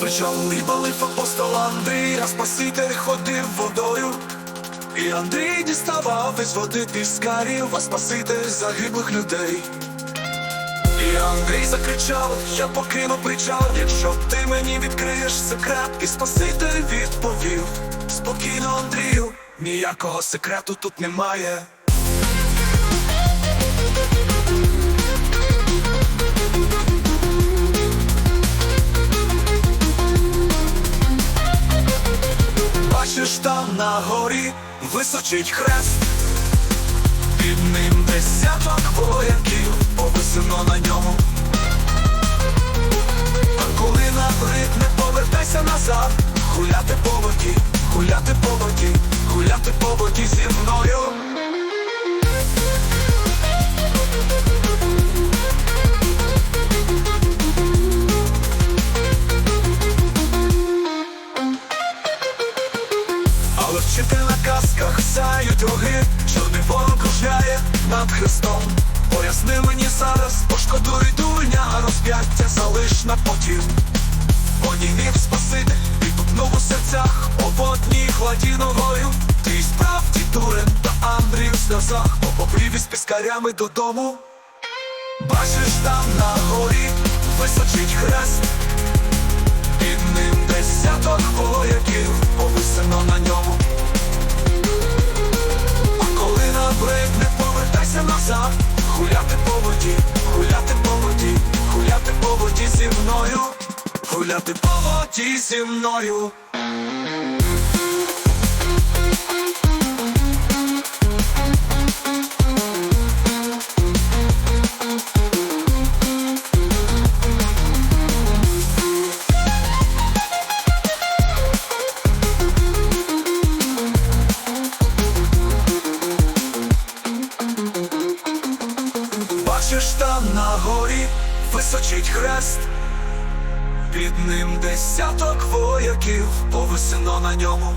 плечом і болив апостол Андрій, а Спаситель ходив водою. І Андрій діставав із води піскарів, а Спаситель загиблих людей. І Андрій закричав, я покину причал, якщо ти мені відкриєш секрет, і Спаситель відповів Спокійно, Андрію, ніякого секрету тут немає. На горі височить хрест, під ним десяток вояків, повисено на ньому. А коли набридне, повертайся назад, гуляти по воді, гуляти по воді, гуляти по воді зі мною. Роги, чорний ворог кружляє над хрестом. Поясни мені зараз, пошкодуй дурня, розп'яття залиш на потім. Онімів спасити, відгукнув у серцях, о водній гладі ногою. Ти справді дурен, та Андрій в сльозах, попоплів із піскарями додому. Бачиш там на горі височить хрест, під ним десяток вояків, воді, гуляти по воді, гуляти по воді зі мною, гуляти по воді зі мною. Бачиш там на горі височить хрест, під ним десяток вояків, повисено на ньому.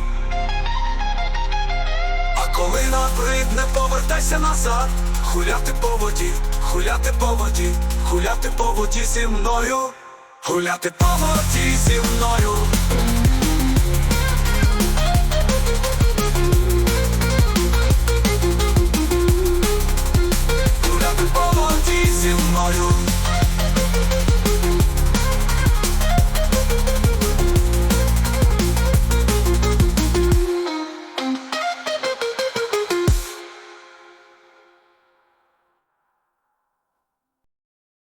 А коли набридне, повертайся назад, гуляти по воді, гуляти по воді, гуляти по воді зі мною, гуляти по воді зі мною.